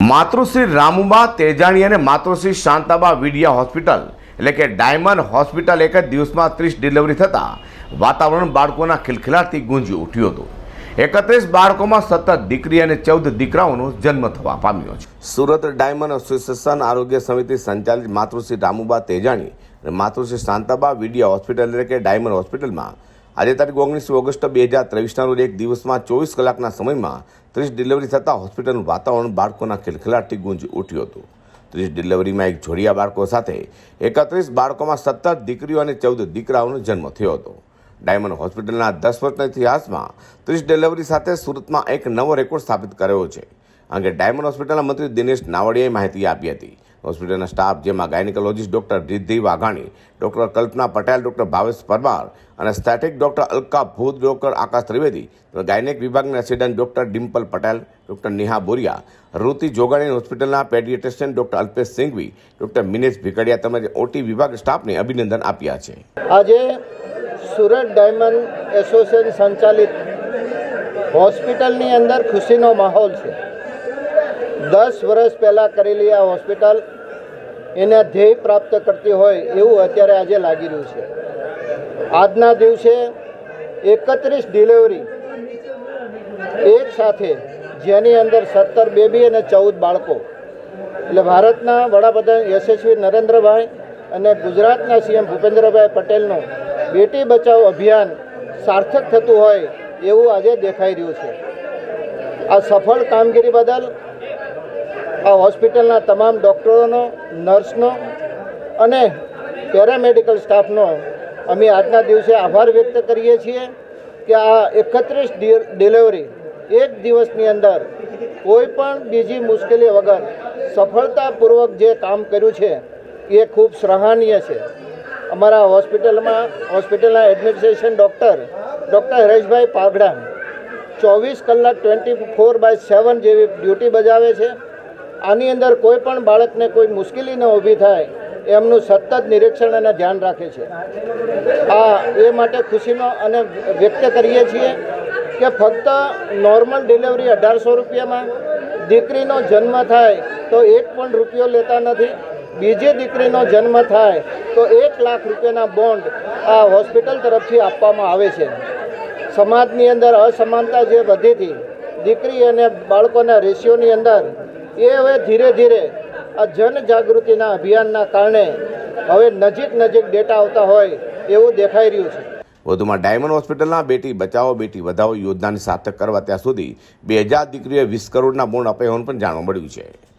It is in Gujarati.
માતૃશ્રી રામુબા તેજાણી અને માતૃશ્રી શાંતાબા વિડિયા હોસ્પિટલ, એટલે કે ડાયમંડ હોસ્પિટલ એક જ દિવસમાં ત્રીસ ડિલિવરી થતાં વાતાવરણ બાળકોના ખિલખિલાટથી ગુંજી ઉઠ્યું હતું. એકત્રીસ બાળકોમાં સતત દીકરી અને ચૌદ દીકરાઓનો જન્મ થવા પામ્યો છે. સુરત ડાયમંડ એસોસિએશન આરોગ્ય સમિતિ સંચાલિત માતૃશ્રી રામુબા તેજાણી અને માતૃશ્રી શાંતાબા વિડિયા હોસ્પિટલ, એટલે કે ડાયમંડ હોસ્પિટલમાં આજે તારીખ ઓગણીસ ઓગસ્ટ બે હજાર ત્રેવીસના રોજ એક દિવસમાં ચોવીસ કલાકના સમયમાં ત્રીસ ડિલિવરી થતાં હોસ્પિટલનું વાતાવરણ બાળકોના ખિલખિલાટથી ગુંજી ઉઠ્યું હતું. ત્રીસ ડિલિવરીમાં એક જોડિયા બાળકો સાથે એકત્રીસ બાળકોમાં સત્તર દીકરીઓ અને ચૌદ દીકરાઓનો જન્મ થયો હતો. ડાયમંડ હોસ્પિટલના દસ વર્ષના ઇતિહાસમાં ત્રીસ ડિલિવરી સાથે સુરતમાં એક નવો રેકોર્ડ સ્થાપિત કર્યો છે. અંગે ડાયમંડ હોસ્પિટલના મંત્રી દિનેશ નાવડિયાએ માહિતી આપી હતી. હોસ્પિટલના સ્ટાફ જેમાં gynecologist doctor Riddhi Vaghani, doctor Kalpana Patel, doctor Bhavesh Parmar અને static doctor Alka Bhut, doctor Akash Trivedi gynaec વિભાગના assistant doctor Dimple Patel, doctor Neha Boria Ruti Jogani હોસ્પિટલના paediatrician doctor Alpesh Singhvi, doctor Minesh Bhikadia તેમજ ઓટી વિભાગ સ્ટાફને અભિનંદન આપ્યા છે. આજે સુરત ડાયમંડ એસોસિએશન સંચાલિત હોસ્પિટલની અંદર ખુશીનો માહોલ છે. દસ વર્ષ પહેલાં કરેલી આ હોસ્પિટલ એના ધ્યેય પ્રાપ્ત કરતી હોય એવું અત્યારે આજે લાગી રહ્યું છે. આજના દિવસે એકત્રીસ ડિલિવરી એક સાથે, જેની અંદર સત્તર બેબી અને ચૌદ બાળકો. એટલે ભારતના વડાપ્રધાન યશસ્વી નરેન્દ્રભાઈ અને ગુજરાતના સીએમ ભૂપેન્દ્રભાઈ પટેલનું બેટી બચાવ અભિયાન સાર્થક થતું હોય એવું આજે દેખાઈ રહ્યું છે. આ સફળ કામગીરી બદલ આ હોસ્પિટલના તમામ ડૉક્ટરોનો, નર્સનો અને પેરામેડિકલ સ્ટાફનો અમે આજના દિવસે આભાર વ્યક્ત કરીએ છીએ કે આ એકત્રીસ ડિલિવરી એક દિવસની અંદર કોઈ પણ બીજી મુશ્કેલી વગર સફળતાપૂર્વક જે કામ કર્યું છે એ ખૂબ સરાહનીય છે. અમારા હોસ્પિટલમાં, હોસ્પિટલના administration doctor doctor Hareshbhai Paghada ચોવીસ કલાક ટ્વેન્ટી ફોર બાય સેવન જેવી ડ્યુટી બજાવે છે. આની અંદર કોઈ પણ બાળકને કોઈ મુશ્કેલી ન ઊભી થાય, એમનું સતત નિરીક્ષણ અને ધ્યાન રાખે છે. આ એ માટે ખુશીનો અને વ્યક્ત કરીએ છીએ કે ફક્ત નોર્મલ ડિલિવરી અઢારસો રૂપિયામાં દીકરીનો જન્મ થાય તો એક પણ રૂપિયો લેતા નથી, બીજી દીકરીનો જન્મ થાય તો એક લાખ રૂપિયાના બોન્ડ આ હોસ્પિટલ તરફથી આપવામાં આવે છે. સમાજની અંદર અસમાનતા જે વધી હતી, દીકરી અને બાળકોના રેશિયોની અંદર એ હવે ધીરે ધીરે આ જનજાગૃતિના અભિયાનના કારણે હવે નજીક નજીક ડેટા આવતા હોય એવું દેખાઈ રહ્યું છે. વધુમાં ડાયમંડ હોસ્પિટલના બેટી બચાવો, બેટી વધાવો યોજનાને સાર્થક કરવા ત્યાં સુધી બે હજાર દીકરીઓએ વીસ કરોડના બોન્ડ અપાયા હોવાનું પણ જાણવા મળ્યું છે.